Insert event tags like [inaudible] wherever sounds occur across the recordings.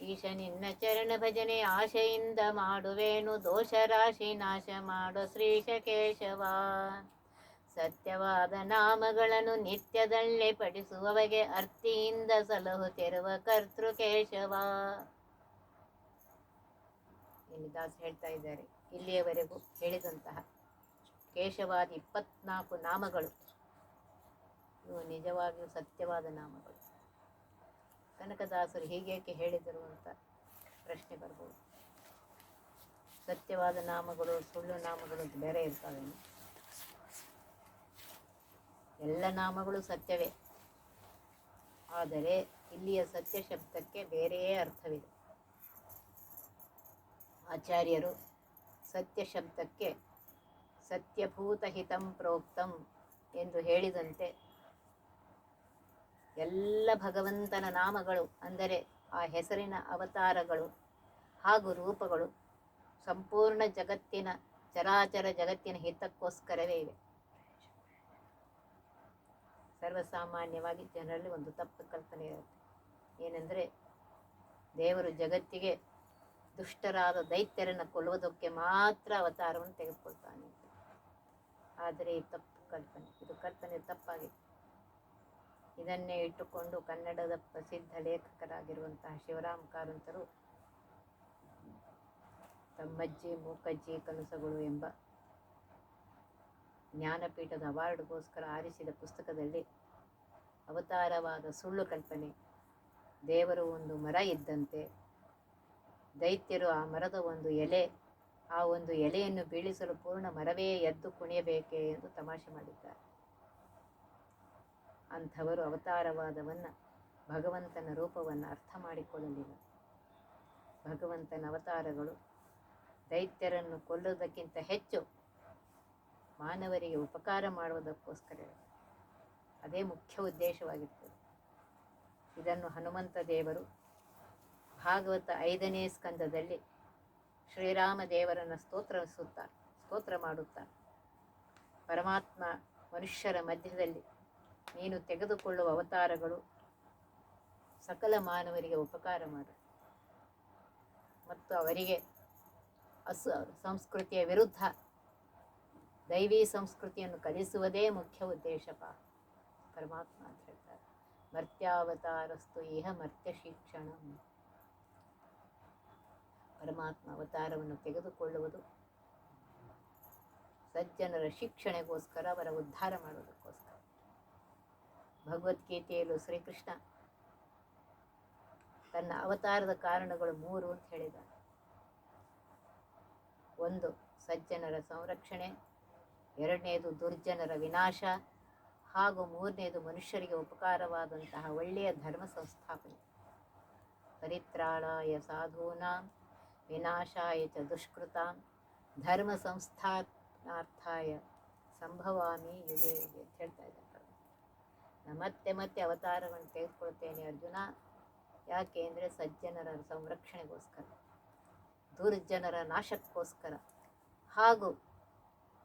ಈಶ ನಿನ್ನ ಚರಣ ಭಜನೆ ಆಶೆಯಿಂದ ಮಾಡುವೇನು ದೋಷ ರಾಶಿ ನಾಶ ಮಾಡು ಶ್ರೀಶ ಕೇಶವ ಸತ್ಯವಾದ ನಾಮಗಳನ್ನು ನಿತ್ಯದಲ್ಲೇ ಪಡಿಸುವವಗೆ ಅರ್ತಿಯಿಂದ ತೆರುವ ಕರ್ತೃ ಕೇಶವ ಇಲ್ಲಿ ದಾಸ್ ಹೇಳ್ತಾ ಇದ್ದಾರೆ, ಇಲ್ಲಿಯವರೆಗೂ ಹೇಳಿದಂತಹ ಕೇಶವಾದ ಇಪ್ಪತ್ನಾಲ್ಕು ನಾಮಗಳು. ಇವು ನಿಜವಾಗಿಯೂ ಸತ್ಯವಾದ ನಾಮಗಳು. ಕನಕದಾಸರು ಹೀಗೇಕೆ ಹೇಳಿದರು ಅಂತ ಪ್ರಶ್ನೆ ಬರ್ಬೋದು. ಸತ್ಯವಾದ ನಾಮಗಳು, ಸುಳ್ಳು ನಾಮಗಳು ಬೇರೆ ಇರ್ತವೆ. ಎಲ್ಲ ನಾಮಗಳು ಸತ್ಯವೇ. ಆದರೆ ಇಲ್ಲಿಯ ಸತ್ಯ ಶಬ್ದಕ್ಕೆ ಬೇರೆಯೇ ಅರ್ಥವಿದೆ. ಆಚಾರ್ಯರು ಸತ್ಯ ಶಬ್ದಕ್ಕೆ ಸತ್ಯಭೂತ ಹಿತಂ ಪ್ರೋಕ್ತಂ ಎಂದು ಹೇಳಿದಂತೆ ಎಲ್ಲ ಭಗವಂತನ ನಾಮಗಳು ಅಂದರೆ ಆ ಹೆಸರಿನ ಅವತಾರಗಳು ಹಾಗೂ ರೂಪಗಳು ಸಂಪೂರ್ಣ ಜಗತ್ತಿನ, ಚರಾಚರ ಜಗತ್ತಿನ ಹಿತಕ್ಕೋಸ್ಕರವೇ ಇವೆ. ಸರ್ವಸಾಮಾನ್ಯವಾಗಿ ಜನರಲ್ಲಿ ಒಂದು ತಪ್ಪು ಕಲ್ಪನೆ ಇರುತ್ತೆ. ಏನೆಂದರೆ ದೇವರು ಜಗತ್ತಿಗೆ ದುಷ್ಟರಾದ ದೈತ್ಯರನ್ನು ಕೊಲ್ಲುವುದಕ್ಕೆ ಮಾತ್ರ ಅವತಾರವನ್ನು ತೆಗೆದುಕೊಳ್ತಾನೆ ಆದರೆ ಈ ತಪ್ಪು ಕಲ್ಪನೆ, ಇದು ಕಲ್ಪನೆ ತಪ್ಪಾಗಿದೆ. ಇದನ್ನೇ ಇಟ್ಟುಕೊಂಡು ಕನ್ನಡದ ಪ್ರಸಿದ್ಧ ಲೇಖಕರಾಗಿರುವಂತಹ ಶಿವರಾಮ್ ಕಾರಂತರು ತಮ್ಮಜ್ಜಿ ಮೂಕಜ್ಜಿ ಕನಸುಗಳು ಎಂಬ ಜ್ಞಾನಪೀಠದ ಅವಾರ್ಡ್ಗೋಸ್ಕರ ಆರಿಸಿದ ಪುಸ್ತಕದಲ್ಲಿ ಅವತಾರವಾದ ಸುಳ್ಳು ಕಲ್ಪನೆ, ದೇವರು ಒಂದು ಮರ ಇದ್ದಂತೆ, ದೈತ್ಯರು ಆ ಮರದ ಒಂದು ಎಲೆ, ಆ ಒಂದು ಎಲೆಯನ್ನು ಬೀಳಿಸಲು ಪೂರ್ಣ ಮರವೇ ಎದ್ದು ಕುಣಿಯಬೇಕೆ ಎಂದು ತಮಾಷೆ ಮಾಡಿದ್ದಾರೆ. ಅಂಥವರು ಅವತಾರವಾದವನ್ನು ಭಗವಂತನ ರೂಪವನ್ನು ಅರ್ಥ ಮಾಡಿಕೊಳ್ಳಲಿಲ್ಲ. ಭಗವಂತನ ಅವತಾರಗಳು ದೈತ್ಯರನ್ನು ಕೊಲ್ಲುವುದಕ್ಕಿಂತ ಹೆಚ್ಚು ಮಾನವರಿಗೆ ಉಪಕಾರ ಮಾಡುವುದಕ್ಕೋಸ್ಕರ ಅದೇ ಮುಖ್ಯ ಉದ್ದೇಶವಾಗಿರ್ತದೆ. ಇದನ್ನು ಹನುಮಂತ ದೇವರು ಭಾಗವತ ಐದನೇ ಸ್ಕಂದದಲ್ಲಿ ಶ್ರೀರಾಮ ದೇವರನ್ನು ಸ್ತೋತ್ರಿಸುತ್ತಾರೆ ಸ್ತೋತ್ರ ಮಾಡುತ್ತಾರೆ ಪರಮಾತ್ಮ ಮನುಷ್ಯರ ಮಧ್ಯದಲ್ಲಿ ನೀನು ತೆಗೆದುಕೊಳ್ಳುವ ಅವತಾರಗಳು ಸಕಲ ಮಾನವರಿಗೆ ಉಪಕಾರ ಮಾಡು ಮತ್ತು ಅವರಿಗೆ ಅಸು, ಸಂಸ್ಕೃತಿಯ ವಿರುದ್ಧ ದೈವಿ ಸಂಸ್ಕೃತಿಯನ್ನು ಕಲಿಸುವುದೇ ಮುಖ್ಯ ಉದ್ದೇಶಪ. ಪರಮಾತ್ಮ ಅಂತ ಹೇಳ್ತಾರೆ. ಮರ್ತ್ಯಾವತಾರಸ್ತು ಇಹ ಮರ್ತ್ಯ ಶಿಕ್ಷಣ. ಪರಮಾತ್ಮ ಅವತಾರವನ್ನು ತೆಗೆದುಕೊಳ್ಳುವುದು ಸಜ್ಜನರ ಶಿಕ್ಷಣೆಗೋಸ್ಕರ, ಅವರ ಉದ್ಧಾರ ಮಾಡುವುದಕ್ಕೋಸ್ಕರ. ಭಗವದ್ಗೀತೆಯಲ್ಲೂ ಶ್ರೀಕೃಷ್ಣ ತನ್ನ ಅವತಾರದ ಕಾರಣಗಳು ಮೂರು ಅಂತ ಹೇಳಿದ ಒಂದು, ಸಜ್ಜನರ ಸಂರಕ್ಷಣೆ. ಎರಡನೇದು, ದುರ್ಜನರ ವಿನಾಶ. ಹಾಗೂ ಮೂರನೇದು, ಮನುಷ್ಯರಿಗೆ ಉಪಕಾರವಾದಂತಹ ಒಳ್ಳೆಯ ಧರ್ಮ ಸಂಸ್ಥಾಪನೆ. ಪರಿತ್ರಾಳಾಯ ಸಾಧೂನಾಂ, ವಿನಾಶಾಯ ಚ ದುಷ್ಕೃತಾಂ. ಧರ್ಮ ಸಂಸ್ಥಾಪನಾರ್ಥಾಯ ಸಂಭವಾಮಿ ಯುಗೆ ಅಂತ ಹೇಳ್ತಾ ಇದ್ದಾರೆ. ಮತ್ತೆ ಮತ್ತೆ ಅವತಾರವನ್ನು ತೆಗೆದುಕೊಳ್ತೇನೆ ಅರ್ಜುನ. ಯಾಕೆ ಅಂದರೆ ಸಜ್ಜನರ ಸಂರಕ್ಷಣೆಗೋಸ್ಕರ, ದುರ್ಜನರ ನಾಶಕ್ಕೋಸ್ಕರ. ಹಾಗೂ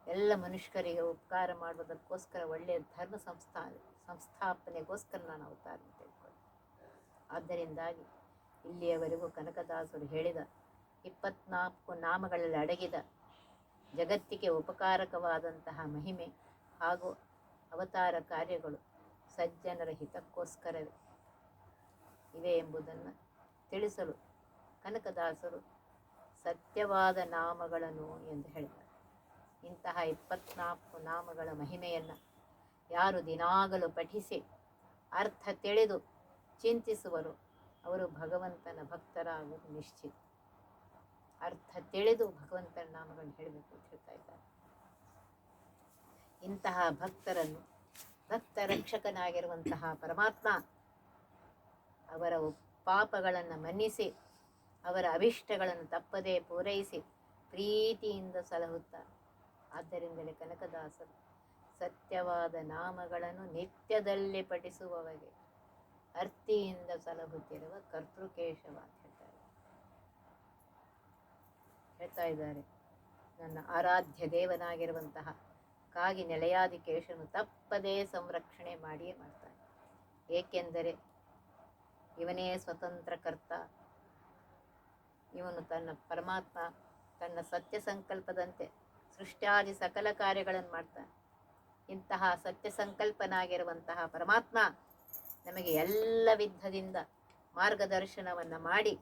ಎಲ್ಲ ಮನುಷ್ಯರಿಗೆ ಉಪಕಾರ ಮಾಡುವುದಕ್ಕೋಸ್ಕರ ಒಳ್ಳೆಯ ಧರ್ಮ ಸಂಸ್ಥಾ, ಸಂಸ್ಥಾಪನೆಗೋಸ್ಕರ ನಾನು ಅವತಾರ ತೆಗೆದುಕೊಳ್ಳಿ ಆದ್ದರಿಂದಾಗಿ ಇಲ್ಲಿಯವರೆಗೂ ಕನಕದಾಸರು ಹೇಳಿದ ಇಪ್ಪತ್ನಾಲ್ಕು ನಾಮಗಳಲ್ಲಿ ಅಡಗಿದ ಜಗತ್ತಿಗೆ ಉಪಕಾರಕವಾದಂತಹ ಮಹಿಮೆ ಹಾಗೂ ಅವತಾರ ಕಾರ್ಯಗಳು ಸಜ್ಜನರ ಹಿತಕ್ಕೋಸ್ಕರವೇ ಇವೆ ಎಂಬುದನ್ನು ತಿಳಿಸಲು ಕನಕದಾಸರು ಸತ್ಯವಾದ ನಾಮಗಳನ್ನು ಎಂದು ಹೇಳ್ತಾರೆ ಇಂತಹ ಇಪ್ಪತ್ನಾಲ್ಕು ನಾಮಗಳ ಮಹಿಮೆಯನ್ನು ಯಾರು ದಿನಾಗಲೂ ಪಠಿಸಿ, ಅರ್ಥ ತಿಳಿದು ಚಿಂತಿಸುವರು, ಅವರು ಭಗವಂತನ ಭಕ್ತರಾಗುವುದು ನಿಶ್ಚಿತ. ಅರ್ಥ ತಿಳಿದು ಭಗವಂತನ ನಾಮಗಳನ್ನು ಹೇಳಬೇಕು ಅಂತ ಹೇಳ್ತಾ ಇದ್ದಾರೆ. ಇಂತಹ ಭಕ್ತರನ್ನು ಭಕ್ತ ರಕ್ಷಕನಾಗಿರುವಂತಹ ಪರಮಾತ್ಮ ಅವರ ಪಾಪಗಳನ್ನು ಮನ್ನಿಸಿ, ಅವರ ಅಭಿಷ್ಟಗಳನ್ನು ತಪ್ಪದೇ ಪೂರೈಸಿ ಪ್ರೀತಿಯಿಂದ ಸಲಹುತ್ತಾರೆ. ಆದ್ದರಿಂದಲೇ ಕನಕದಾಸರು ಸತ್ಯವಾದ ನಾಮಗಳನ್ನು ನಿತ್ಯದಲ್ಲಿ ಪಠಿಸುವವರಿಗೆ ಅರ್ತಿಯಿಂದ ಸಲಹುತ್ತಿರುವ ಕರ್ತೃಕೇಶವ ಹೇಳ್ತಾರೆ. ಹೇಳ್ತಾ ಇದ್ದಾರೆ. ನನ್ನ ಆರಾಧ್ಯ ದೇವನಾಗಿರುವಂತಹ ಕಾಗಿ ನೆಲೆಯಾದಿ ಕೇಶನು ತಪ್ಪದೇ ಸಂರಕ್ಷಣೆ ಮಾಡಿಯೇ ಮಾಡ್ತಾನೆ. ಏಕೆಂದರೆ ಇವನೇ ಸ್ವತಂತ್ರ ಕರ್ತ. ಇವನು ತನ್ನ ಪರಮಾತ್ಮ, ತನ್ನ ಸತ್ಯ ಸಂಕಲ್ಪದಂತೆ ಸೃಷ್ಟ್ಯಾದಿ ಸಕಲ ಕಾರ್ಯಗಳನ್ನು ಮಾಡ್ತಾನೆ. ಇಂತಹ ಸತ್ಯ ಸಂಕಲ್ಪನಾಗಿರುವಂತಹ ಪರಮಾತ್ಮ ನಮಗೆ ಎಲ್ಲ ವಿಧದಿಂದ ಮಾರ್ಗದರ್ಶನವನ್ನು ಮಾಡಿ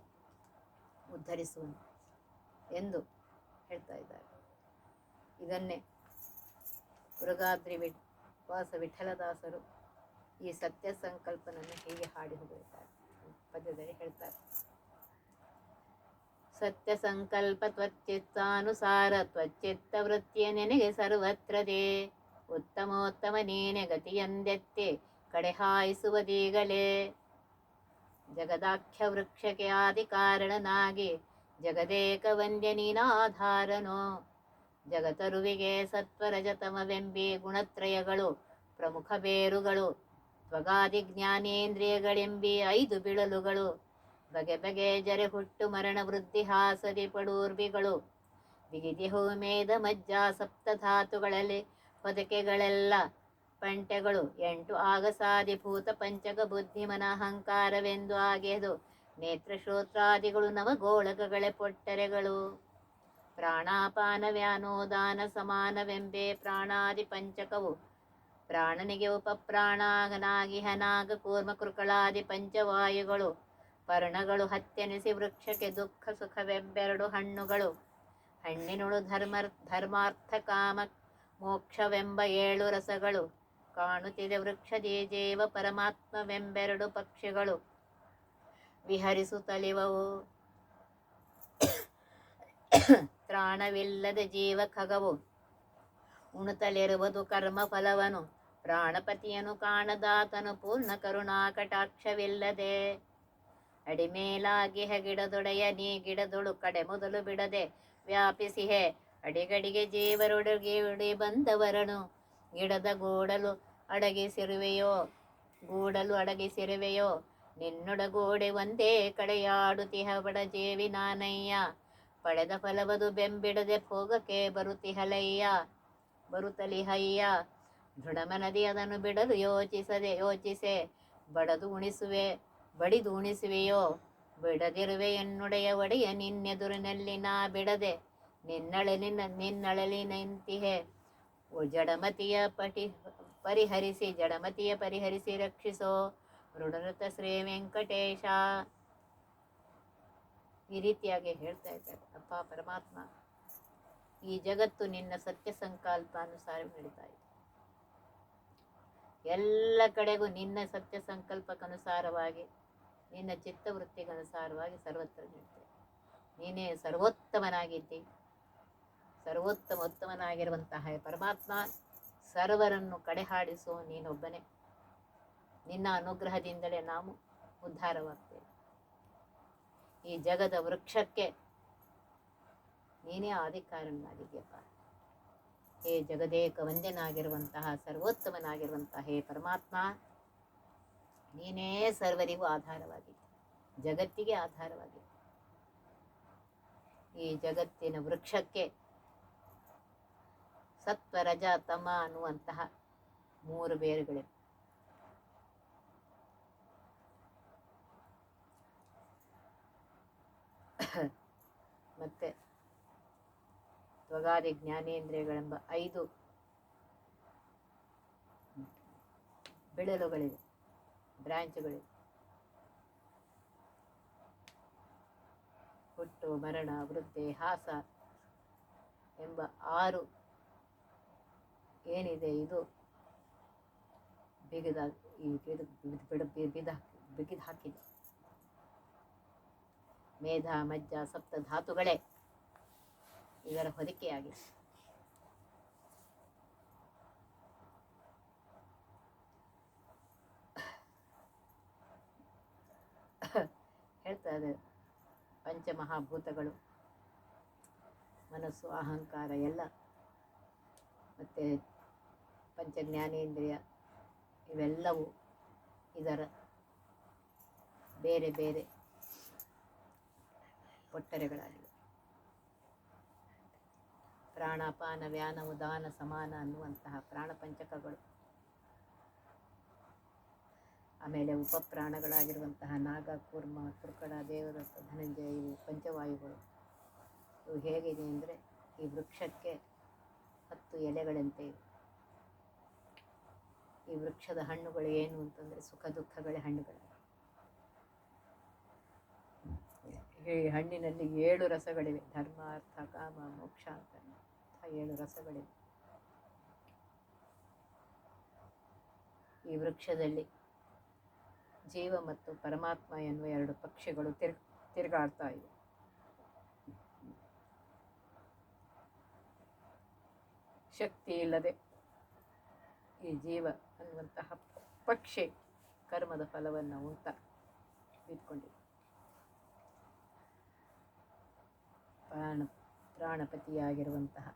ಉದ್ಧರಿಸುವನು ಎಂದು ಹೇಳ್ತಾ ಇದ್ದಾರೆ. ಇದನ್ನೇ ಮೃಗಾದ್ರಿ ವಿ ವಾಸ ವಿಠಲದಾಸರು ಈ ಸತ್ಯ ಸಂಕಲ್ಪನನ್ನು ಹೀಗೆ ಹಾಡಿ ಹೋಗಿರುತ್ತಾರೆ ಪದ್ಯದಲ್ಲಿ ಹೇಳ್ತಾರೆ. ಸತ್ಯ ಸಂಕಲ್ಪ ತ್ವಚ್ಚಿತ್ತಾನುಸಾರ ತ್ವಚ್ಚಿತ್ತ ವೃತ್ತಿಯ ನೆನೆಗೆ ಸರ್ವತ್ರದೇ ಉತ್ತಮೋತ್ತಮ ನೀನೆ ಗತಿಯಂದೆತ್ತೆ ಕಡೆ ಹಾಯಿಸುವುದೀಗಲೇ ಜಗದಾಖ್ಯ ವೃಕ್ಷಕ್ಕೆ ಆದಿ ಕಾರಣನಾಗಿ ಜಗದೇಕ ವಂದ್ಯ ನೀನಾಧಾರನೋ. ಜಗತರುವಿಗೆ ಸತ್ವರಜತಮವೆಂಬಿ ಗುಣತ್ರಯಗಳು, ಪ್ರಮುಖ ಬೇರುಗಳು, ತ್ವಗಾದಿ ಜ್ಞಾನೇಂದ್ರಿಯಗಳೆಂಬಿ ಐದು ಬಿಳಲುಗಳು. ಬಗೆ ಬಗೆ ಜರೆ ಹುಟ್ಟು ಮರಣ ವೃದ್ಧಿ ಹಾಸದಿ ಪಡೂರ್ಬಿಗಳು ಬಿಗಿದಿ ಹೋಮೇದ ಮಜ್ಜ ಸಪ್ತಧಾತುಗಳಲ್ಲಿ ಹೊದಕೆಗಳೆಲ್ಲ ಪಂಟೆಗಳು. ಎಂಟು ಆಗಸಾದಿ ಭೂತ ಪಂಚಕ ಬುದ್ಧಿ ಮನ ಅಹಂಕಾರವೆಂದು ಆಗೆದು ನೇತ್ರ ಶ್ರೋತ್ರಾದಿಗಳು ನವಗೋಳಕಗಳೇ ಪೊಟ್ಟರೆಗಳು. ಪ್ರಾಣಾಪಾನ ವ್ಯಾನೋದಾನ ಸಮಾನವೆಂಬೆ ಪ್ರಾಣಾದಿ ಪಂಚಕವು ಪ್ರಾಣನಿಗೆ ಉಪಪ್ರಾಣಾಗನಾಗಿ ಹನಾಗ ಕೂರ್ಮ ಕೃಕಳಾದಿ ಪಂಚವಾಯುಗಳು. ಪರ್ಣಗಳು ಹತ್ಯನಿಸಿ ವೃಕ್ಷಕ್ಕೆ ದುಃಖ ಸುಖವೆಂಬೆರಡು ಹಣ್ಣುಗಳು. ಹಣ್ಣಿನುಳು ಧರ್ಮ ಧರ್ಮಾರ್ಥ ಕಾಮ ಮೋಕ್ಷವೆಂಬ ಏಳು ರಸಗಳು. ಕಾಣುತ್ತಿದೆ ವೃಕ್ಷ ಜೀವ ಪರಮಾತ್ಮವೆಂಬೆರಡು ಪಕ್ಷಿಗಳು. ವಿಹರಿಸುತ್ತಲಿವವು ತ್ರಾಣವಿಲ್ಲದ ಜೀವ ಖಗವು ಉಣುತ್ತಲಿರುವುದು ಕರ್ಮ ಫಲವನು ಪ್ರಾಣಪತಿಯನು ಕಾಣದಾತನು. ಪೂರ್ಣ ಕರುಣಾ ಕಟಾಕ್ಷವಿಲ್ಲದೆ. ಅಡಿಮೇಲಾಗಿ ಗಿಡದೊಡೆಯ ನೀ ಗಿಡದೊಳು ಕಡೆ ಮೊದಲು ಬಿಡದೆ ವ್ಯಾಪಿಸಿಹೆ. ಅಡಿಗಡಿಗೆ ಜೀವರೊಡಗೆ ಉಡಿ ಬಂದವರನು. ಗಿಡದ ಗೂಡಲು ಅಡಗಿಸಿರುವೆಯೋ? ಗೂಡಲು ಅಡಗಿಸಿರುವೆಯೋ? ನಿನ್ನೊಡಗೂಡೆ ಒಂದೇ ಕಡೆಯಾಡುತಿಹ. ಬಡ ಜೇವಿ ನಾನಯ್ಯ. ಪಡೆದ ಫಲವದು ಬೆಂಬಿಡದೆ ಭೋಗಕ್ಕೆ ಬರುತ್ತಿಹಲಯ್ಯ ಬರುತ್ತಲಿಹಯ್ಯ ದೃಢಮನದಿ ಅದನ್ನು ಬಿಡಲು ಯೋಚಿಸದೆ, ಯೋಚಿಸೆ. ಬಡದು ಉಣಿಸುವೆ, ಬಡಿದು ಉಣಿಸುವೆಯೋ? ಬಿಡದಿರುವೆ ಎನ್ನುಡೆಯ ಒಡೆಯ ನಿನ್ನೆದುರಿನಲ್ಲಿ ನಾ ಬಿಡದೆ ನಿನ್ನಳಲಿನ ನಿನ್ನಳಲಿ ನಿಂತಿಹೆ. ಜಡಮತಿಯ ಪಟಿ, ಪರಿಹರಿಸಿ, ಜಡಮತಿಯ ಪರಿಹರಿಸಿ ರಕ್ಷಿಸೋ. ಮೃಡನೃತ ಶ್ರೀ ವೆಂಕಟೇಶ. ಈ ರೀತಿಯಾಗಿ ಹೇಳ್ತಾ ಇದ್ದಾರೆ. ಅಪ್ಪ ಪರಮಾತ್ಮ, ಈ ಜಗತ್ತು ನಿನ್ನ ಸತ್ಯ ಸಂಕಲ್ಪಾನುಸಾರ ನಡೀತಾ ಇದೆ. ಎಲ್ಲ ಕಡೆಗೂ ನಿನ್ನ ಸತ್ಯ ಸಂಕಲ್ಪಕ್ಕನುಸಾರವಾಗಿ ನಿನ್ನ ಚಿತ್ತವೃತ್ತಿಗನುಸಾರವಾಗಿ ಸರ್ವತ್ರ ನಡೀತದೆ ನೀನೇ ಸರ್ವೋತ್ತಮನಾಗಿದ್ದಿ ಸರ್ವೋತ್ತಮ ಉತ್ತಮನಾಗಿರುವಂತಹ ಪರಮಾತ್ಮ, ಸರ್ವರನ್ನು ಕಡೆಹಾಡಿಸೋ ನೀನೊಬ್ಬನೇ. ನಿನ್ನ ಅನುಗ್ರಹದಿಂದಲೇ ನಾವು ಉದ್ಧಾರವಾಗ್ತೇವೆ. ಈ ಜಗದ ವೃಕ್ಷಕ್ಕೆ ನೀನೇ ಆದಿಕಾರನಾಗಿದೆಯಪ್ಪ ಹೇ ಜಗದೇಕ ವಂದ್ಯನಾಗಿರುವಂತಹ ಸರ್ವೋತ್ತಮನಾಗಿರುವಂತಹ ಹೇ ಪರಮಾತ್ಮ, ನೀನೇ ಸರ್ವರಿಗೂ ಆಧಾರವಾಗಿದ್ದೆ ಜಗತ್ತಿಗೆ ಆಧಾರವಾಗಿದೆ ಈ ಜಗತ್ತಿನ ವೃಕ್ಷಕ್ಕೆ ಸತ್ವ ರಜ ತಮ ಅನ್ನುವಂತಹ ಮೂರು ಬೇರುಗಳಿವೆ. ಮತ್ತೆ ತ್ವಗಾದಿ ಜ್ಞಾನೇಂದ್ರಿಯಗಳೆಂಬ ಐದು ಬೆಳಲುಗಳಿವೆ, ಬ್ರಾಂಚ್ಗಳಿವೆ. ಹುಟ್ಟು, ಮರಣ, ವೃದ್ಧಿ, ಹಾಸ ಎಂಬ ಆರು ಏನಿದೆ ಇದು ಬಿಗಿದ ಬಿದ ಬಿಗಿದು ಹಾಕಿದೆ. ಮೇಧ, ಮಜ್ಜ, ಸಪ್ತ ಧಾತುಗಳೇ ಇದರ ಹೊದಿಕೆಯಾಗಿದೆ. ಹೇಳ್ತಾ ಇದೆ ಪಂಚಮಹಾಭೂತಗಳು, ಮನಸ್ಸು, ಅಹಂಕಾರ ಎಲ್ಲ, ಮತ್ತು ಪಂಚಜ್ಞಾನೇಂದ್ರಿಯ ಇವೆಲ್ಲವೂ ಇದರ ಬೇರೆ ಬೇರೆ ಒಟ್ಟರೆಗಳಾಗಿವೆ ಪ್ರಾಣಾಪಾನ ವ್ಯಾನ ಉದಾನ ಸಮಾನ ಅನ್ನುವಂತಹ ಪ್ರಾಣ ಪಂಚಕಗಳು ಆಮೇಲೆ ಉಪಪ್ರಾಣಗಳಾಗಿರುವಂತಹ ನಾಗ, ಕೂರ್ಮ, ಕುರ್ಕಡ, ದೇವದತ್ತ, ಧನಂಜಯ ಇವು ಪಂಚವಾಯುಗಳು. ಇವು ಹೇಗಿದೆ ಅಂದರೆ ಈ ವೃಕ್ಷಕ್ಕೆ ಹತ್ತು ಎಲೆಗಳಂತೆ ಈ ವೃಕ್ಷದ ಹಣ್ಣುಗಳು ಏನು ಅಂತಂದರೆ ಸುಖ ದುಃಖಗಳೇ ಹಣ್ಣುಗಳು ಈ ಹಣ್ಣಿನಲ್ಲಿ ಏಳು ರಸಗಳಿವೆ. ಧರ್ಮ ಅರ್ಥ ಕಾಮ, ಮೋಕ್ಷ ಅಂತ ಏಳು ರಸಗಳಿವೆ. ಈ ವೃಕ್ಷದಲ್ಲಿ ಜೀವ ಮತ್ತು ಪರಮಾತ್ಮ ಎನ್ನುವ ಎರಡು ಪಕ್ಷಿಗಳು ತಿರ್ ತಿರುಗಾಡ್ತಾ ಇವೆ. ಶಕ್ತಿ ಇಲ್ಲದೆ ಈ ಜೀವ ಅನ್ನುವಂತಹ ಪಕ್ಷಿ ಕರ್ಮದ ಫಲವನ್ನು ಉಂಟ. ಬಿದ್ಕೊಂಡಿದೆ ಪ್ರಾಣ, ಪ್ರಾಣಪತಿಯಾಗಿರುವಂತಹ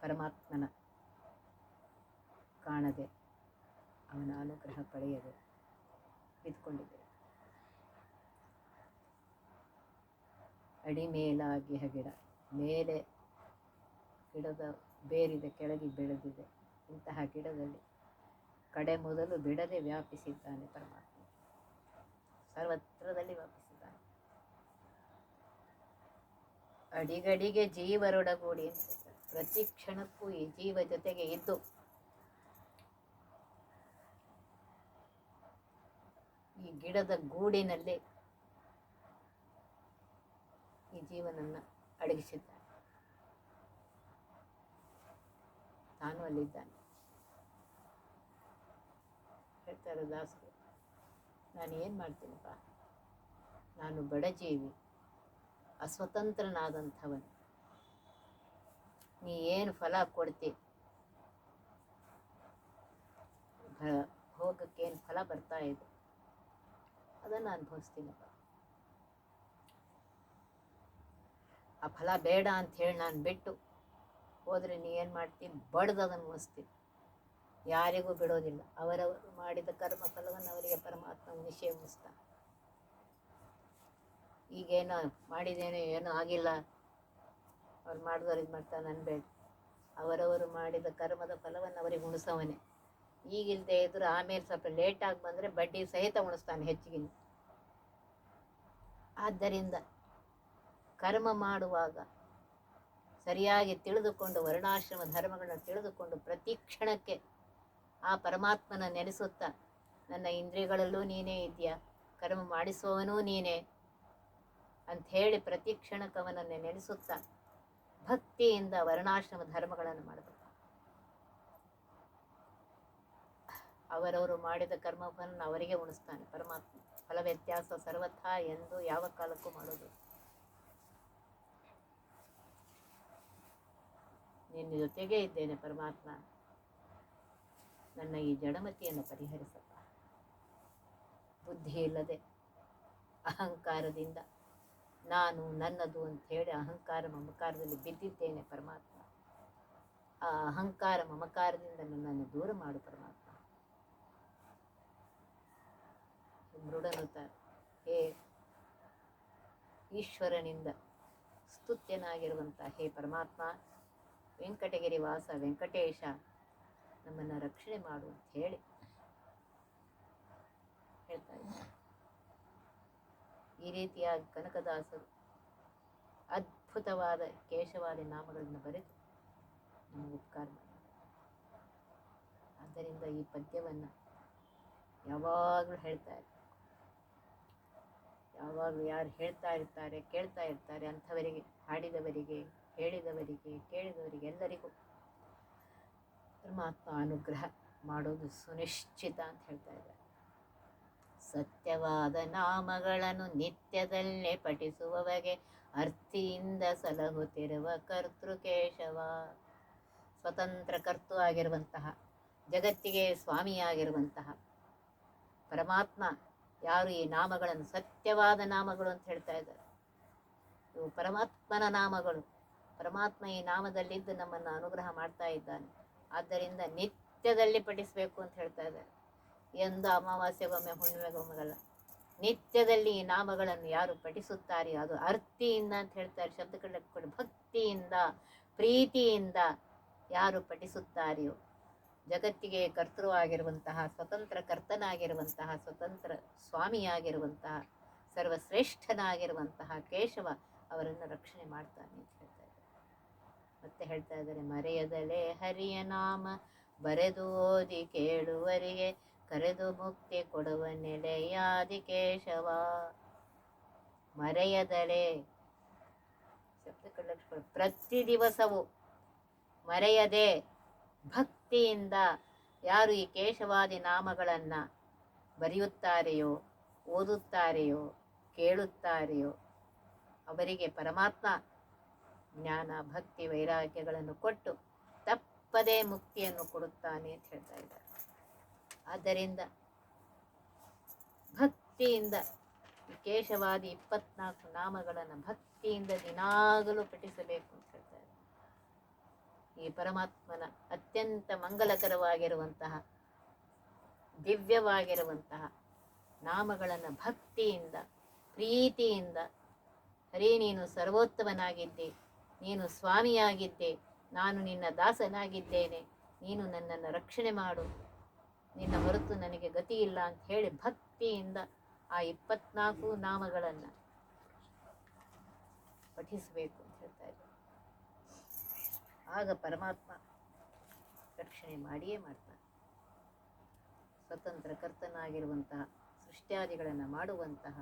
ಪರಮಾತ್ಮನ ಕಾಣದೆ ಅವನ ಅನುಗ್ರಹ ಪಡೆಯದೆ ಬಿದ್ಕೊಂಡಿದೆ ಅಡಿಮೇಲಾಗಿ ಗಿಡ ಮೇಲೆ ಗಿಡದ ಬೇರಿದೆ, ಕೆಳಗೆ ಬೆಳೆದಿದೆ. ಇಂತಹ ಗಿಡದಲ್ಲಿ ಕಡೆ ಮೊದಲು ಬಿಡದೆ ವ್ಯಾಪಿಸಿದ್ದಾನೆ ಪರಮಾತ್ಮ. ಸರ್ವತ್ರದಲ್ಲಿ ವ್ಯಾಪಿಸಿದ್ದಾನೆ. ಅಡಿಗಡಿಗೆ ಜೀವರೊಡಗೂಡಿ ಪ್ರತಿ ಕ್ಷಣಕ್ಕೂ ಈ ಜೀವ ಜೊತೆಗೆ ಇದ್ದು. ಈ ಗಿಡದ ಗೂಡಿನಲ್ಲಿ ಈ ಜೀವನನ್ನ ಅಡಗಿಸಿದ್ದಾನೆ ತಾನು ಅಲ್ಲಿದ್ದಾನೆ. ಹೇಳ್ತಾರೆ ದಾಸರು ನಾನು ಏನು ಮಾಡ್ತೀನಪ್ಪ? ನಾನು ಬಡಜೀವಿ ಅಸ್ವತಂತ್ರನಾದಂಥವನು. ನೀ ಏನು ಫಲ ಕೊಡ್ತಿ? ಭೋಗಕ್ಕೆ ಏನು ಫಲ ಬರ್ತಾ ಇದೆ? ಅದನ್ನು ಅನುಭವಿಸ್ತೀನಪ್ಪ ಆ ಫಲ ಬೇಡ ಅಂತ ಹೇಳಿ ನಾನು ಬಿಟ್ಟು ಹೋದರೆ ನೀ ಏನು ಮಾಡ್ತೀನಿ ಬಡ್ದು ಅದನ್ನು ಉಣಿಸ್ತೀನಿ ಯಾರಿಗೂ ಬಿಡೋದಿಲ್ಲ. ಅವರವರು ಮಾಡಿದ ಕರ್ಮ ಫಲವನ್ನು ಅವರಿಗೆ ಪರಮಾತ್ಮ ಉಣಿಸ್ತಾನೆ ಈಗೇನೋ ಮಾಡಿದ್ದೇನೆ ಏನೂ ಆಗಿಲ್ಲ. ಅವ್ರು ಮಾಡಿದವ್ರು ಇದು ಮಾಡ್ತಾನೆ ಅನ್ಬೇಡ. ಅವರವರು ಮಾಡಿದ ಕರ್ಮದ ಫಲವನ್ನು ಅವರಿಗೆ ಉಣಿಸವನೇ. ಈಗಿಲ್ಲದೆ ಇದ್ರೆ ಆಮೇಲೆ ಸ್ವಲ್ಪ ಲೇಟಾಗಿ ಬಂದರೆ ಬಡ್ಡಿ ಸಹಿತ ಉಣಿಸ್ತಾನೆ ಹೆಚ್ಚಿಗೆ ಆದ್ದರಿಂದ ಕರ್ಮ ಮಾಡುವಾಗ ಸರಿಯಾಗಿ ತಿಳಿದುಕೊಂಡು ವರ್ಣಾಶ್ರಮ ಧರ್ಮಗಳನ್ನು ತಿಳಿದುಕೊಂಡು ಪ್ರತಿ ಕ್ಷಣಕ್ಕೆ ಆ ಪರಮಾತ್ಮನ ನೆನೆಸುತ್ತಾ, ನನ್ನ ಇಂದ್ರಿಯಗಳಲ್ಲೂ ನೀನೇ ಇದೆಯಾ ಕರ್ಮ ಮಾಡಿಸುವವನೂ ನೀನೇ ಅಂಥೇಳಿ ಪ್ರತಿ ಕ್ಷಣಕವನನ್ನೇ ನೆನೆಸುತ್ತ ಭಕ್ತಿಯಿಂದ ವರ್ಣಾಶ್ರಮ ಧರ್ಮಗಳನ್ನು ಮಾಡಬೇಕು. ಅವರವರು ಮಾಡಿದ ಕರ್ಮವನ್ನು ಅವರಿಗೆ ಉಣಿಸ್ತಾನೆ. ಪರಮಾತ್ಮ ಫಲ ವ್ಯತ್ಯಾಸ ಸರ್ವಥಾ ಎಂದು ಯಾವ ಕಾಲಕ್ಕೂ ಮಾಡೋದು ನಿನ್ನ ಜೊತೆಗೇ ಇದ್ದೇನೆ ಪರಮಾತ್ಮ. ನನ್ನ ಈ ಜಡಮತಿಯನ್ನು ಪರಿಹರಿಸಪ್ಪ. ಬುದ್ಧಿ ಇಲ್ಲದೆ ಅಹಂಕಾರದಿಂದ ನಾನು ನನ್ನದು ಅಂತ ಹೇಳಿ ಅಹಂಕಾರ ಮಮಕಾರದಲ್ಲಿ ಬಿದ್ದಿದ್ದೇನೆ ಪರಮಾತ್ಮ. ಆ ಅಹಂಕಾರ ಮಮಕಾರದಿಂದ ನನ್ನನ್ನು ದೂರ ಮಾಡು ಪರಮಾತ್ಮ. ಮೃಡನುತ್ತಾರೆ ಹೇ ಈಶ್ವರನಿಂದ ಸ್ತುತ್ಯನಾಗಿರುವಂಥ ಹೇ ಪರಮಾತ್ಮ, ವೆಂಕಟಗಿರಿ ವಾಸ, ವೆಂಕಟೇಶ, ನಮ್ಮನ್ನು ರಕ್ಷಣೆ ಮಾಡು ಅಂತ ಹೇಳಿ ಹೇಳ್ತಾ ಇದ್ದಾರೆ ಈ ರೀತಿಯಾಗಿ ಕನಕದಾಸರು ಅದ್ಭುತವಾದ ಕೇಶವಾದಿ ನಾಮಗಳನ್ನು ಬರೆದು ನಮಗೆ ಉಪಕಾರ ಆದ್ದರಿಂದ ಈ ಪದ್ಯವನ್ನು ಯಾವಾಗಲೂ ಹೇಳ್ತಾ ಇರ್ತಾರೆ ಯಾವಾಗಲೂ ಯಾರು ಹೇಳ್ತಾ ಇರ್ತಾರೆ, ಕೇಳ್ತಾ ಇರ್ತಾರೆ, ಅಂಥವರಿಗೆ, ಹಾಡಿದವರಿಗೆ ಹೇಳಿದವರಿಗೆ ಕೇಳಿದವರಿಗೆ ಎಲ್ಲರಿಗೂ ಪರಮಾತ್ಮ ಅನುಗ್ರಹ ಮಾಡೋದು ಸುನಿಶ್ಚಿತ ಅಂತ ಹೇಳ್ತಾ ಇದ್ದಾರೆ. ಸತ್ಯವಾದ ನಾಮಗಳನ್ನು ನಿತ್ಯದಲ್ಲೇ ಪಠಿಸುವವಗೆ ಅರ್ಥಿಯಿಂದ ಸಲಹುತ್ತಿರುವ ಕರ್ತೃಕೇಶವ. ಸ್ವತಂತ್ರ ಕರ್ತು ಆಗಿರುವಂತಹ, ಜಗತ್ತಿಗೆ ಸ್ವಾಮಿಯಾಗಿರುವಂತಹ ಪರಮಾತ್ಮ ಯಾರು ಈ ನಾಮಗಳನ್ನು, ಸತ್ಯವಾದ ನಾಮಗಳು ಅಂತ ಹೇಳ್ತಾ ಇದ್ದಾರೆ. ಇವು ಪರಮಾತ್ಮನ ನಾಮಗಳು. ಪರಮಾತ್ಮ ಈ ನಾಮದಲ್ಲಿದ್ದು ನಮ್ಮನ್ನು ಅನುಗ್ರಹ ಮಾಡ್ತಾ ಇದ್ದಾನೆ. ಆದ್ದರಿಂದ ನಿತ್ಯದಲ್ಲಿ ಪಠಿಸಬೇಕು ಅಂತ ಹೇಳ್ತಾ ಇದ್ದಾರೆ. ಎಂದು ಅಮಾವಾಸ್ಯೆಗೊಮ್ಮೆ ಹುಣ್ಣಿಮೆಗೊಮ್ಮೆಗಲ್ಲ ನಿತ್ಯದಲ್ಲಿ ಈ ನಾಮಗಳನ್ನು ಯಾರು ಪಠಿಸುತ್ತಾರೆ? ಅದು ಅರ್ತಿಯಿಂದ ಅಂತ ಹೇಳ್ತಾರೆ ಶಬ್ದಗಳ ಕೂಡ ಭಕ್ತಿಯಿಂದ, ಪ್ರೀತಿಯಿಂದ ಯಾರು ಪಠಿಸುತ್ತಾರೆಯೋ? ಜಗತ್ತಿಗೆ ಕರ್ತೃವಾಗಿರುವಂತಹ ಸ್ವತಂತ್ರ ಕರ್ತನಾಗಿರುವಂತಹ, ಸ್ವತಂತ್ರ ಸ್ವಾಮಿಯಾಗಿರುವಂತಹ, ಸರ್ವಶ್ರೇಷ್ಠನಾಗಿರುವಂತಹ ಕೇಶವ ಅವರನ್ನು ರಕ್ಷಣೆ ಮಾಡ್ತಾನೆ ಅಂತ ಹೇಳ್ತಾ ಇದ್ದಾರೆ. ಮತ್ತೆ ಹೇಳ್ತಾ ಇದ್ದಾರೆ, ಮರೆಯದಲೆ ಹರಿಯ ನಾಮ, ಬರೆದು ಓದಿ ಕೇಳುವರಿಗೆ ಕರೆದು ಮುಕ್ತಿ ಕೊಡುವ ನೆಲೆಯಾದಿ ಕೇಶವ. ಮರೆಯದಲೇ. ಪ್ರತಿ ದಿವಸವೂ ಮರೆಯದೆ ಭಕ್ತಿಯಿಂದ ಯಾರು ಈ ಕೇಶವಾದಿ ನಾಮಗಳನ್ನು ಬರೆಯುತ್ತಾರೆಯೋ, ಓದುತ್ತಾರೆಯೋ, ಕೇಳುತ್ತಾರೆಯೋ, ಅವರಿಗೆ ಪರಮಾತ್ಮ ಜ್ಞಾನ, ಭಕ್ತಿ, ವೈರಾಗ್ಯಗಳನ್ನು ಕೊಟ್ಟು ತಪ್ಪದೇ ಮುಕ್ತಿಯನ್ನು ಕೊಡುತ್ತಾನೆ ಅಂತ ಹೇಳ್ತಾ ಇದ್ದಾರೆ. ಆದ್ದರಿಂದ ಭಕ್ತಿಯಿಂದ ಕೇಶವಾದಿ ಇಪ್ಪತ್ನಾಲ್ಕು ನಾಮಗಳನ್ನು ಭಕ್ತಿಯಿಂದ ದಿನಾಗಲೂ ಪಠಿಸಬೇಕು ಅಂತ ಹೇಳ್ತಾರೆ. ಈ ಪರಮಾತ್ಮನ ಅತ್ಯಂತ ಮಂಗಲಕರವಾಗಿರುವಂತಹ, ದಿವ್ಯವಾಗಿರುವಂತಹ ನಾಮಗಳನ್ನು ಭಕ್ತಿಯಿಂದ, ಪ್ರೀತಿಯಿಂದ, ಹರೇ ನೀನು ಸರ್ವೋತ್ತಮನಾಗಿದ್ದೆ, ನೀನು ಸ್ವಾಮಿಯಾಗಿದ್ದೆ, ನಾನು ನಿನ್ನ ದಾಸನಾಗಿದ್ದೇನೆ, ನೀನು ನನ್ನನ್ನು ರಕ್ಷಣೆ ಮಾಡು ನಿನ್ನ ಹೊರತು ನನಗೆ ಗತಿ ಇಲ್ಲ ಅಂತ ಹೇಳಿ ಭಕ್ತಿಯಿಂದ ಆ ಇಪ್ಪತ್ನಾಲ್ಕು ನಾಮಗಳನ್ನು ಪಠಿಸಬೇಕು ಅಂತ ಹೇಳ್ತಾ ಇದ್ದಾರೆ ಆಗ ಪರಮಾತ್ಮ ರಕ್ಷಣೆ ಮಾಡಿಯೇ ಮಾಡ್ತಾನೆ. ಸ್ವತಂತ್ರ ಕರ್ತನಾಗಿರುವಂತಹ ಸೃಷ್ಟ್ಯಾದಿಗಳನ್ನು ಮಾಡುವಂತಹ,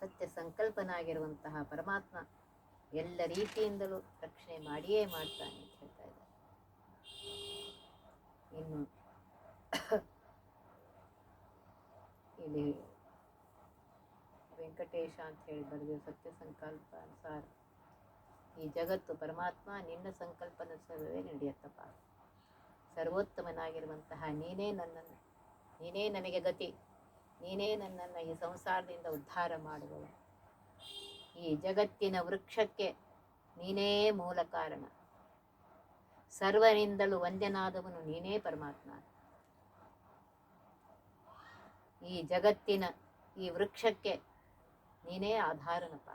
ಸತ್ಯ ಸಂಕಲ್ಪನಾಗಿರುವಂತಹ ಪರಮಾತ್ಮ ಎಲ್ಲ ರೀತಿಯಿಂದಲೂ ರಕ್ಷಣೆ ಮಾಡಿಯೇ ಮಾಡ್ತಾನೆ ಅಂತ ಹೇಳ್ತಾ ಇದ್ದಾರೆ. ಇನ್ನು ಇಲ್ಲಿ ವೆಂಕಟೇಶ ಅಂತ ಹೇಳಿ ಬರೆದಿರೋ ಸತ್ಯ ಸಂಕಲ್ಪ ಅನುಸಾರ, ಈ ಜಗತ್ತು ಪರಮಾತ್ಮ ನಿನ್ನ ಸಂಕಲ್ಪನುಸಾರವೇ ನಡೆಯತ್ತಪ್ಪ. ಸರ್ವೋತ್ತಮನಾಗಿರುವಂತಹ ನೀನೇ ನನ್ನನ್ನು, ನೀನೇ ನನಗೆ ಗತಿ, ನೀನೇ ನನ್ನನ್ನು ಈ ಸಂಸಾರದಿಂದ ಉದ್ಧಾರ ಮಾಡುವವ ಈ ಜಗತ್ತಿನ ವೃಕ್ಷಕ್ಕೆ ನೀನೇ ಮೂಲ ಕಾರಣ. ಸರ್ವನಿಂದಲೂ ವಂದ್ಯನಾದವನು ನೀನೇ ಪರಮಾತ್ಮ. ಈ ಜಗತ್ತಿನ ಈ ವೃಕ್ಷಕ್ಕೆ ನೀನೇ ಆಧಾರನಪ್ಪ.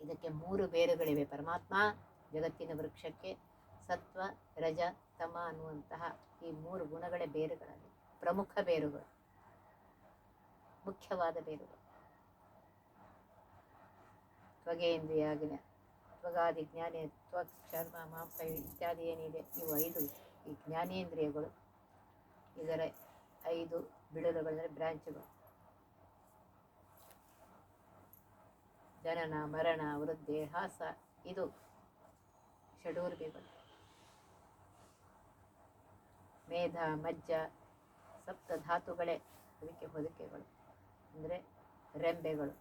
ಇದಕ್ಕೆ ಮೂರು ಬೇರುಗಳಿವೆ. ಪರಮಾತ್ಮ, ಜಗತ್ತಿನ ವೃಕ್ಷಕ್ಕೆ ಸತ್ವ, ರಜ, ತಮ ಅನ್ನುವಂತಹ ಈ ಮೂರು ಗುಣಗಳೇ ಬೇರುಗಳಲ್ಲಿ. ಪ್ರಮುಖ ಬೇರುಗಳು, ಮುಖ್ಯವಾದ ಬೇರುಗಳು. ತ್ವಗೇಂದ್ರಿಯಾಗಿನ ತ್ವಗಾದಿ ಜ್ಞಾನೇ ತ್ವ ಚರ್ಮ, ಮಾಂಸ, ಇತ್ಯಾದಿ ಏನಿದೆ, ಇವು ಐದು ಈ ಜ್ಞಾನೇಂದ್ರಿಯಗಳು. ಇದರ ಐದು ಬಿಡಲುಗಳೆಂದರೆ ಬ್ರಾಂಚ್ಗಳು. ಜನನ, ಮರಣ, ವೃದ್ಧಿ, ಹಾಸ, ಇದು ಷಡೂರ್ಬಿಗಳು ಮೇಧ, ಮಜ್ಜ, ಸಪ್ತ ಧಾತುಗಳೇ ಅದಕ್ಕೆ ಹೊದಿಕೆಗಳು, ಅಂದರೆ ರೆಂಬೆಗಳು.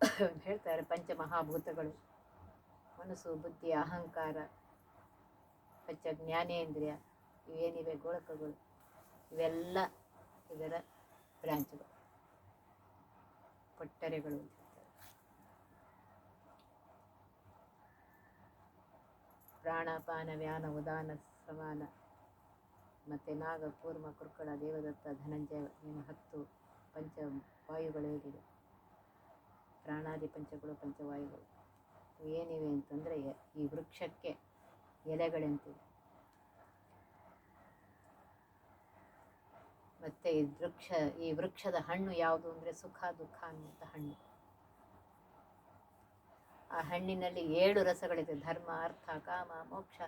[coughs] ಹೇಳ್ತಾರೆ ಪಂಚಮಹಾಭೂತಗಳು. ಮನಸ್ಸು, ಬುದ್ಧಿ, ಅಹಂಕಾರ ಪಂಚ ಜ್ಞಾನೇಂದ್ರಿಯ ಇವೇನಿವೆ ಗೋಳಕಗಳು, ಇವೆಲ್ಲ ಇದರ ಬ್ರಾಂಚ್ಗಳು. ಕೊಟ್ಟರೆಗಳು ಪ್ರಾಣಪಾನ ವ್ಯಾನ, ಉದಾನ, ಸಮಾನ. ಮತ್ತು ನಾಗ, ಕೂರ್ಮ, ಕುರ್ಕಳ, ದೇವದತ್ತ, ಧನಂಜಯ, ಏನು ಹತ್ತು ಪಂಚ ವಾಯುಗಳು ಹೇಗಿದೆ. ಪ್ರಾಣಾದಿ ಪಂಚಗಳು, ಪಂಚವಾಯುಗಳು. ಏನಿವೆ ಅಂತಂದರೆ ಈ ವೃಕ್ಷಕ್ಕೆ ಎಲೆಗಳೆಂತಿವೆ. ಮತ್ತು ಈ ವೃಕ್ಷ, ಈ ವೃಕ್ಷದ ಹಣ್ಣು ಯಾವುದು ಅಂದರೆ ಸುಖ, ದುಃಖ ಅನ್ನುವಂಥ ಹಣ್ಣು. ಆ ಹಣ್ಣಿನಲ್ಲಿ ಏಳು ರಸಗಳಿದೆ, ಧರ್ಮ, ಅರ್ಥ, ಕಾಮ, ಮೋಕ್ಷ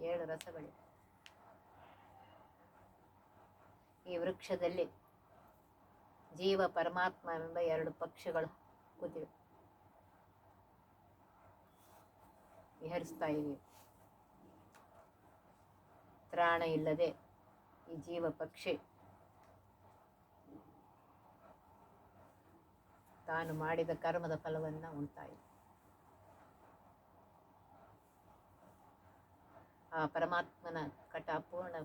ಏಳು ರಸಗಳಿವೆ. ಈ ವೃಕ್ಷದಲ್ಲಿ ಜೀವ ಪರಮಾತ್ಮ ಎಂಬ ಎರಡು ಪಕ್ಷಗಳು ಕೂತಿವೆ. ವಿಹರಿಸ್ತಾ ಇವೆ ತ್ರಾಣ ಇಲ್ಲದೆ ಈ ಜೀವ ಪಕ್ಷಿ ತಾನು ಮಾಡಿದ ಕರ್ಮದ ಫಲವನ್ನು ಉಂಟಾಯಿತು. ಆ ಪರಮಾತ್ಮನ ಕಟಾಪೂರ್ಣ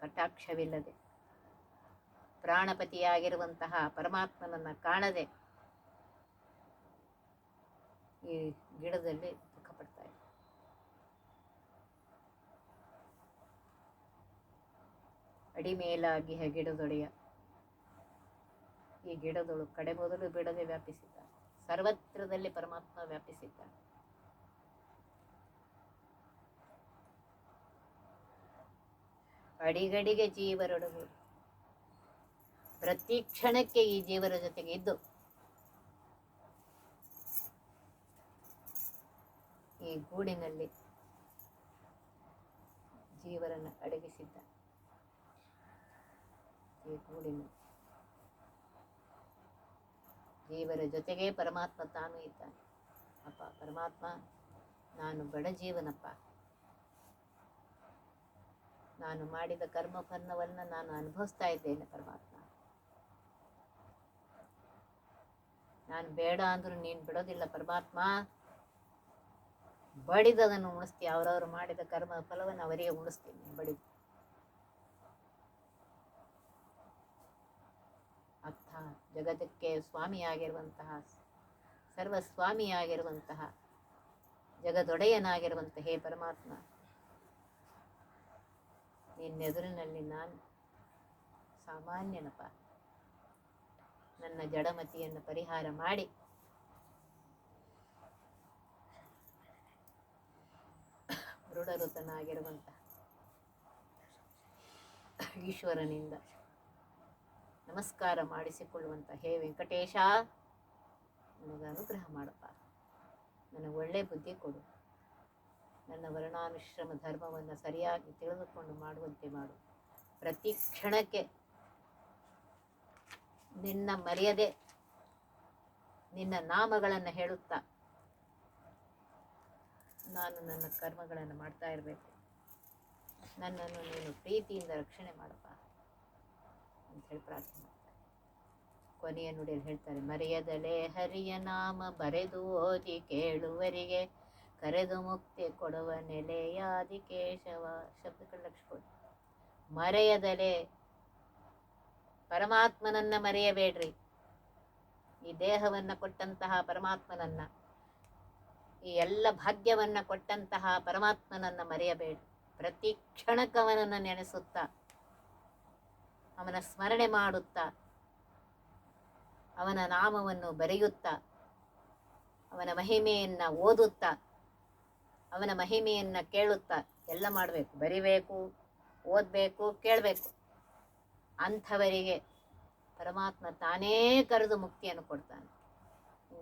ಕಟಾಕ್ಷವಿಲ್ಲದೆ ಪ್ರಾಣಪತಿಯಾಗಿರುವಂತಹ ಪರಮಾತ್ಮನನ್ನು ಕಾಣದೆ ಈ ಗಿಡದಲ್ಲಿ ದುಃಖ ಪಡ್ತಾ ಇದೆ ಅಡಿಮೇಲಾಗಿ ಹೆಗಿಡದೊಡೆಯ ಈ ಗಿಡದೊಳು ಕಡೆ ಮೊದಲು ಬಿಡದೆ ವ್ಯಾಪಿಸಿದ್ದ. ಸರ್ವತ್ರದಲ್ಲಿ ಪರಮಾತ್ಮ ವ್ಯಾಪಿಸಿದ್ದ. ಅಡಿಗಡಿಗೆ ಜೀವರೊಡಗು. ಪ್ರತಿ ಕ್ಷಣಕ್ಕೆ ಈ ಜೀವರ ಜೊತೆಗೆ ಇದ್ದು. ಈ ಗೂಡಿನಲ್ಲಿ ಜೀವರನ್ನು ಅಡಗಿಸಿದ್ದ. ಈ ಗೂಡಿನ ಜೀವರ ಜೊತೆಗೆ ಪರಮಾತ್ಮ ತಾನು ಇದ್ದಾನೆ. ಅಪ್ಪ, ಪರಮಾತ್ಮ, ನಾನು ಬಡ ಜೀವನಪ್ಪ. ನಾನು ಮಾಡಿದ ಕರ್ಮಫಲವನ್ನು ನಾನು ಅನುಭವಿಸ್ತಾ ಇದ್ದೇನೆ ಪರಮಾತ್ಮ. ನಾನು ಬೇಡ ಅಂದ್ರೂ ನೀನು ಬಿಡೋದಿಲ್ಲ ಪರಮಾತ್ಮ. ಬಡಿದದನ್ನು ಉಣಿಸ್ತೀಯ, ಅವರವರು ಮಾಡಿದ ಕರ್ಮ ಫಲವನ್ನು ಅವರಿಗೆ ಉಣಿಸ್ತೀನಿ, ಬಡಿದು ಅರ್ಥ ಜಗತ್ತಕ್ಕೆ ಸ್ವಾಮಿಯಾಗಿರುವಂತಹ, ಸರ್ವಸ್ವಾಮಿಯಾಗಿರುವಂತಹ ಜಗದೊಡೆಯನಾಗಿರುವಂತಹ ಹೇ ಪರಮಾತ್ಮ, ನಿನ್ನೆದುರಿನಲ್ಲಿ ನಾನು ಸಾಮಾನ್ಯನಪ್ಪ. ನನ್ನ ಜಡಮತಿಯನ್ನು ಪರಿಹಾರ ಮಾಡಿ. ದೃಢಋತನಾಗಿರುವಂತಹ ಈಶ್ವರನಿಂದ. ನಮಸ್ಕಾರ ಮಾಡಿಸಿಕೊಳ್ಳುವಂಥ ಹೇ ವೆಂಕಟೇಶ. ನನಗೆ ಅನುಗ್ರಹ ಮಾಡಪ್ಪ ನನಗೆ ಒಳ್ಳೆ ಬುದ್ಧಿ ಕೊಡು. ನನ್ನ ವರ್ಣಾನುಶ್ರಮ ಧರ್ಮವನ್ನು ಸರಿಯಾಗಿ ತಿಳಿದುಕೊಂಡು ಮಾಡುವಂತೆ ಮಾಡು. ಪ್ರತಿ ಕ್ಷಣಕ್ಕೆ ನಿನ್ನ ಮರೆಯದೆ, ನಿನ್ನ ನಾಮಗಳನ್ನು ಹೇಳುತ್ತಾ. ನಾನು ನನ್ನ ಕರ್ಮಗಳನ್ನು ಮಾಡ್ತಾ ಇರಬೇಕು. ನನ್ನನ್ನು ನೀನು ಪ್ರೀತಿಯಿಂದ ರಕ್ಷಣೆ ಮಾಡಪ್ಪ ಅಂತ ಹೇಳಿ ಪ್ರಾರ್ಥನೆ ಮಾಡ್ತಾರೆ. ಕೊನೆಯ ನುಡಿಯಲ್ಲಿ ಹೇಳ್ತಾರೆ, ಮರೆಯದಲೇ ಹರಿಯ ನಾಮ ಬರೆದು ಓದಿ ಕೇಳುವರಿಗೆ, ಕರೆದು ಮುಕ್ತಿ ಕೊಡುವ ನೆಲೆಯಾದಿ ಕೇಶವ. ಶಬ್ದಗಳು ಲಕ್ಷಕೊಡಿ ಮರೆಯದಲೇ, ಪರಮಾತ್ಮನನ್ನ ಮರೆಯಬೇಡ್ರಿ. ಈ ದೇಹವನ್ನು ಕೊಟ್ಟಂತಹ ಪರಮಾತ್ಮನನ್ನ, ಈ ಎಲ್ಲ ಭಾಗ್ಯವನ್ನ ಕೊಟ್ಟಂತಹ ಪರಮಾತ್ಮನನ್ನ ಮರೆಯಬೇಡಿ ಪ್ರತಿ ಕ್ಷಣಕ್ಕವನನ್ನು ನೆನೆಸುತ್ತಾ ಅವನ ಸ್ಮರಣೆ ಮಾಡುತ್ತಾ. ಅವನ ನಾಮವನ್ನು ಬರೆಯುತ್ತಾ. ಅವನ ಮಹಿಮೆಯನ್ನು ಓದುತ್ತಾ. ಅವನ ಮಹಿಮೆಯನ್ನು ಕೇಳುತ್ತಾ. ಎಲ್ಲ ಮಾಡಬೇಕು. ಬರಿಬೇಕು, ಓದಬೇಕು, ಕೇಳಬೇಕು. ಅಂಥವರಿಗೆ ಪರಮಾತ್ಮ ತಾನೇ ಕರೆದು ಮುಕ್ತಿಯನ್ನು ಕೊಡ್ತಾನೆ.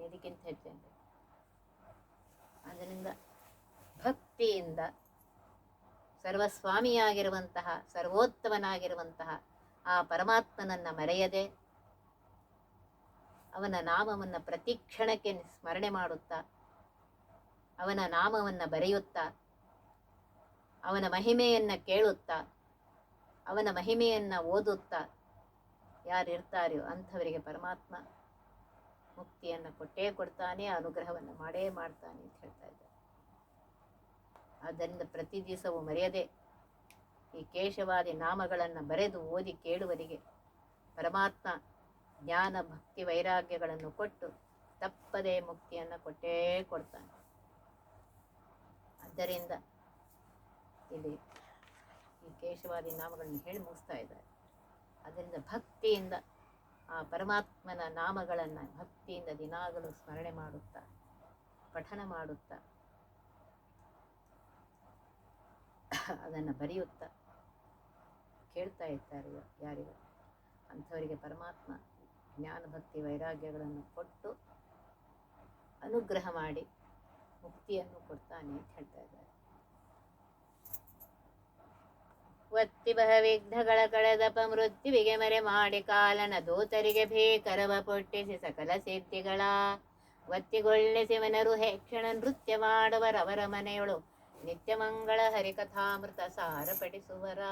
ಇದಕ್ಕಿಂತ ಹೆಚ್ಚೇನು ಅದರಿಂದ ಭಕ್ತಿಯಿಂದ ಸರ್ವಸ್ವಾಮಿಯಾಗಿರುವಂತಹ, ಸರ್ವೋತ್ತಮನಾಗಿರುವಂತಹ ಆ ಪರಮಾತ್ಮನನ್ನ ಮರೆಯದೆ ಅವನ ನಾಮವನ್ನು ಪ್ರತಿ ಕ್ಷಣಕ್ಕೆ ಸ್ಮರಣೆ ಮಾಡುತ್ತಾ, ಅವನ ನಾಮವನ್ನು ಬರೆಯುತ್ತಾ, ಅವನ ಮಹಿಮೆಯನ್ನು ಕೇಳುತ್ತಾ, ಅವನ ಮಹಿಮೆಯನ್ನು ಓದುತ್ತಾ ಯಾರಿರ್ತಾರೆಯೋ ಅಂಥವರಿಗೆ ಪರಮಾತ್ಮ ಮುಕ್ತಿಯನ್ನು ಕೊಟ್ಟೇ ಕೊಡ್ತಾನೆ, ಅನುಗ್ರಹವನ್ನು ಮಾಡೇ ಮಾಡ್ತಾನೆ ಅಂತ ಹೇಳ್ತಾ ಇದ್ದಾರೆ. ಆದ್ದರಿಂದ ಪ್ರತಿ ದಿವಸವೂ ಮರೆಯದೆ ಈ ಕೇಶವಾದಿ ನಾಮಗಳನ್ನು ಬರೆದು ಓದಿ ಕೇಳುವರಿಗೆ ಪರಮಾತ್ಮ ಜ್ಞಾನ, ಭಕ್ತಿ, ವೈರಾಗ್ಯಗಳನ್ನು ಕೊಟ್ಟು ತಪ್ಪದೇ ಮುಕ್ತಿಯನ್ನು ಕೊಟ್ಟೇ ಕೊಡ್ತಾನೆ. ಆದ್ದರಿಂದ ಇಲ್ಲಿ ಈ ಕೇಶವಾದಿ ನಾಮಗಳನ್ನು ಹೇಳಿ ಮುಗಿಸ್ತಾ ಇದ್ದಾರೆ. ಅದರಿಂದ ಭಕ್ತಿಯಿಂದ ಆ ಪರಮಾತ್ಮನ ನಾಮಗಳನ್ನು ಭಕ್ತಿಯಿಂದ ದಿನಾಗಲೂ ಸ್ಮರಣೆ ಮಾಡುತ್ತಾ, ಪಠನ ಮಾಡುತ್ತಾ, ಅದನ್ನು ಬರೆಯುತ್ತಾ ಕೇಳ್ತಾ ಇರ್ತಾರೆ ಯಾರಿಗೂ. ಅಂಥವರಿಗೆ ಪರಮಾತ್ಮ ಜ್ಞಾನ ಭಕ್ತಿ ವೈರಾಗ್ಯಗಳನ್ನು ಕೊಟ್ಟು ಅನುಗ್ರಹ ಮಾಡಿ ಮುಕ್ತಿಯನ್ನು ಕೊಡ್ತಾನೆ ಅಂತ ಹೇಳ್ತಾ ಇದ್ದಾರೆ. ಒತ್ತಿ ಬಹ ವಿಘ್ನಗಳ ಕಳೆದಪ ಮೃತ್ಯುವಿಗೆ ಮರೆ ಮಾಡಿ ಕಾಲನ ದೂತರಿಗೆ ಭೀಕರವ ಪೊಟ್ಟಿಸಿ ಸಕಲ ಸಿದ್ಧಿಗಳ. ಒತ್ತಿಗೊಳ್ಳಿಸಿ ಶಿವನರು ಹೇಕ್ಷಣ ನೃತ್ಯ ಮಾಡುವರವರ ಮನೆಯೊಳು ನಿತ್ಯ ಮಂಗಳ ಹರಿಕಥಾಮೃತ ಸಾರ ಪಡಿಸುವರ